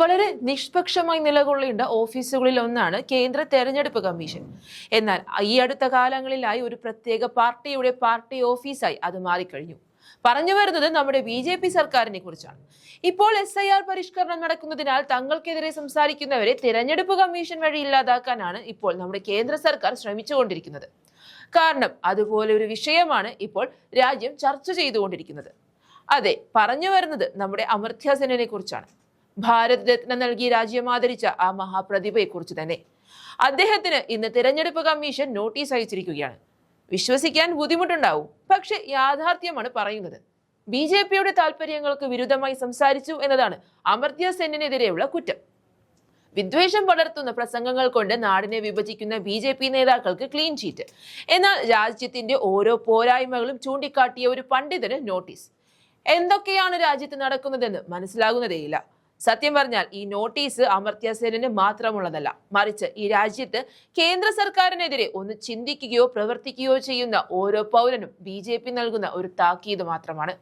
വളരെ നിഷ്പക്ഷമായി നിലകൊള്ളേണ്ട ഓഫീസുകളിൽ ഒന്നാണ് കേന്ദ്ര തെരഞ്ഞെടുപ്പ് കമ്മീഷൻ. എന്നാൽ ഈ അടുത്ത കാലങ്ങളിലായി ഒരു പ്രത്യേക പാർട്ടിയുടെ പാർട്ടി ഓഫീസായി അത് മാറിക്കഴിഞ്ഞു. പറഞ്ഞു വരുന്നത് നമ്മുടെ ബി ജെ പി സർക്കാരിനെ കുറിച്ചാണ്. ഇപ്പോൾ എസ് ഐ ആർ പരിഷ്കരണം നടക്കുന്നതിനാൽ തങ്ങൾക്കെതിരെ സംസാരിക്കുന്നവരെ തിരഞ്ഞെടുപ്പ് കമ്മീഷൻ വഴി ഇല്ലാതാക്കാനാണ് ഇപ്പോൾ നമ്മുടെ കേന്ദ്ര സർക്കാർ ശ്രമിച്ചുകൊണ്ടിരിക്കുന്നത്. കാരണം അതുപോലെ ഒരു വിഷയമാണ് ഇപ്പോൾ രാജ്യം ചർച്ച ചെയ്തുകൊണ്ടിരിക്കുന്നത്. അതെ പറഞ്ഞു വരുന്നത് നമ്മുടെ അമർത്യ സെനെ കുറിച്ചാണ്. ഭാരത് രത്ന നൽകി രാജ്യം ആദരിച്ച ആ മഹാപ്രതിഭയെ കുറിച്ച് തന്നെ. അദ്ദേഹത്തിന് ഇന്ന് തിരഞ്ഞെടുപ്പ് കമ്മീഷൻ നോട്ടീസ് അയച്ചിരിക്കുകയാണ്. വിശ്വസിക്കാൻ ബുദ്ധിമുട്ടുണ്ടാവും. പക്ഷെ യാഥാർത്ഥ്യമാണ് പറയുന്നത്. ബി ജെ പിയുടെ താല്പര്യങ്ങൾക്ക് വിരുദ്ധമായി സംസാരിച്ചു എന്നതാണ് അമർത്യ സെന്നിനെതിരെയുള്ള കുറ്റം. വിദ്വേഷം പടർത്തുന്ന പ്രസംഗങ്ങൾ കൊണ്ട് നാടിനെ വിഭജിക്കുന്ന ബി ജെ പി നേതാക്കൾക്ക് ക്ലീൻ ചീറ്റ്. എന്നാൽ രാജ്യത്തിന്റെ ഓരോ പോരായ്മകളും ചൂണ്ടിക്കാട്ടിയ ഒരു പണ്ഡിതന് നോട്ടീസ്. എന്തൊക്കെയാണ് രാജ്യത്ത് നടക്കുന്നതെന്ന് മനസ്സിലാകുന്നതേയില്ല. സത്യം പറഞ്ഞാൽ ഈ നോട്ടീസ് അമർത്യ സെനിന് മാത്രമുള്ളതല്ല. മറിച്ച് ഈ രാജ്യത്ത് കേന്ദ്ര സർക്കാരിനെതിരെ ഒന്ന് ചിന്തിക്കുകയോ പ്രവർത്തിക്കുകയോ ചെയ്യുന്ന ഓരോ പൗരനും ബി നൽകുന്ന ഒരു താക്കീത് മാത്രമാണ്.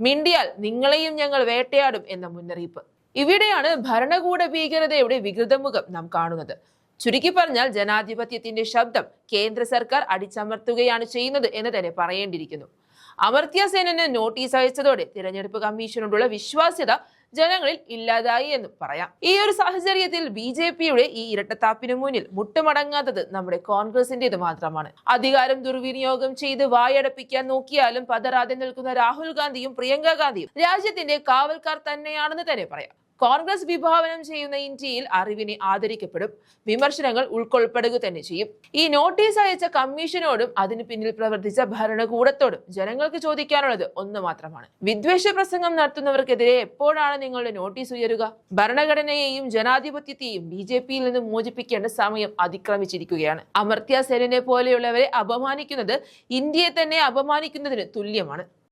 മിണ്ടിയാൽ നിങ്ങളെയും ഞങ്ങൾ വേട്ടയാടും എന്ന മുന്നറിയിപ്പ്. ഇവിടെയാണ് ഭരണകൂട ഭീകരതയുടെ വികൃതമുഖം നാം കാണുന്നത്. ചുരുക്കി പറഞ്ഞാൽ ജനാധിപത്യത്തിന്റെ ശബ്ദം കേന്ദ്ര സർക്കാർ അടിച്ചമർത്തുകയാണ് ചെയ്യുന്നത് എന്ന് തന്നെ പറയേണ്ടിയിരിക്കുന്നു. അമർത്യ സേനന് നോട്ടീസ് അയച്ചതോടെ തിരഞ്ഞെടുപ്പ് കമ്മീഷനോടുള്ള വിശ്വാസ്യത ജനങ്ങളിൽ ഇല്ലാതായി എന്ന് പറയാം. ഈ ഒരു സാഹചര്യത്തിൽ ബി ജെ പിയുടെ ഈ ഇരട്ടത്താപ്പിന് മുന്നിൽ മുട്ടുമടങ്ങാത്തത് നമ്മുടെ കോൺഗ്രസിന്റേത് മാത്രമാണ്. അധികാരം ദുർവിനിയോഗം ചെയ്ത് വായടപ്പിക്കാൻ നോക്കിയാലും പതറാതെ നിൽക്കുന്ന രാഹുൽ ഗാന്ധിയും പ്രിയങ്ക ഗാന്ധിയും രാജ്യത്തിന്റെ കാവൽക്കാർ തന്നെയാണെന്ന് തന്നെ പറയാം. കോൺഗ്രസ് വിഭാവനം ചെയ്യുന്ന ഇന്ത്യയിൽ അറിവിനെ ആദരിക്കപ്പെടും വിമർശനങ്ങൾ ഉൾക്കൊള്ളപ്പെടുക തന്നെ ചെയ്യും. ഈ നോട്ടീസ് അയച്ച കമ്മീഷനോടും അതിന് പിന്നിൽ പ്രവർത്തിച്ച ഭരണകൂടത്തോടും ജനങ്ങൾക്ക് ചോദിക്കാനുള്ളത് ഒന്ന് മാത്രമാണ്. വിദ്വേഷ പ്രസംഗം നടത്തുന്നവർക്കെതിരെ എപ്പോഴാണ് നിങ്ങളുടെ നോട്ടീസ് ഉയരുക? ഭരണഘടനയെയും ജനാധിപത്യത്തെയും ബി ജെ പിയിൽ നിന്ന് മോചിപ്പിക്കേണ്ട സമയം അതിക്രമിച്ചിരിക്കുകയാണ്. അമർത്യ സെനിനെ പോലെയുള്ളവരെ അപമാനിക്കുന്നത് ഇന്ത്യയെ തന്നെ അപമാനിക്കുന്നതിന് തുല്യമാണ്.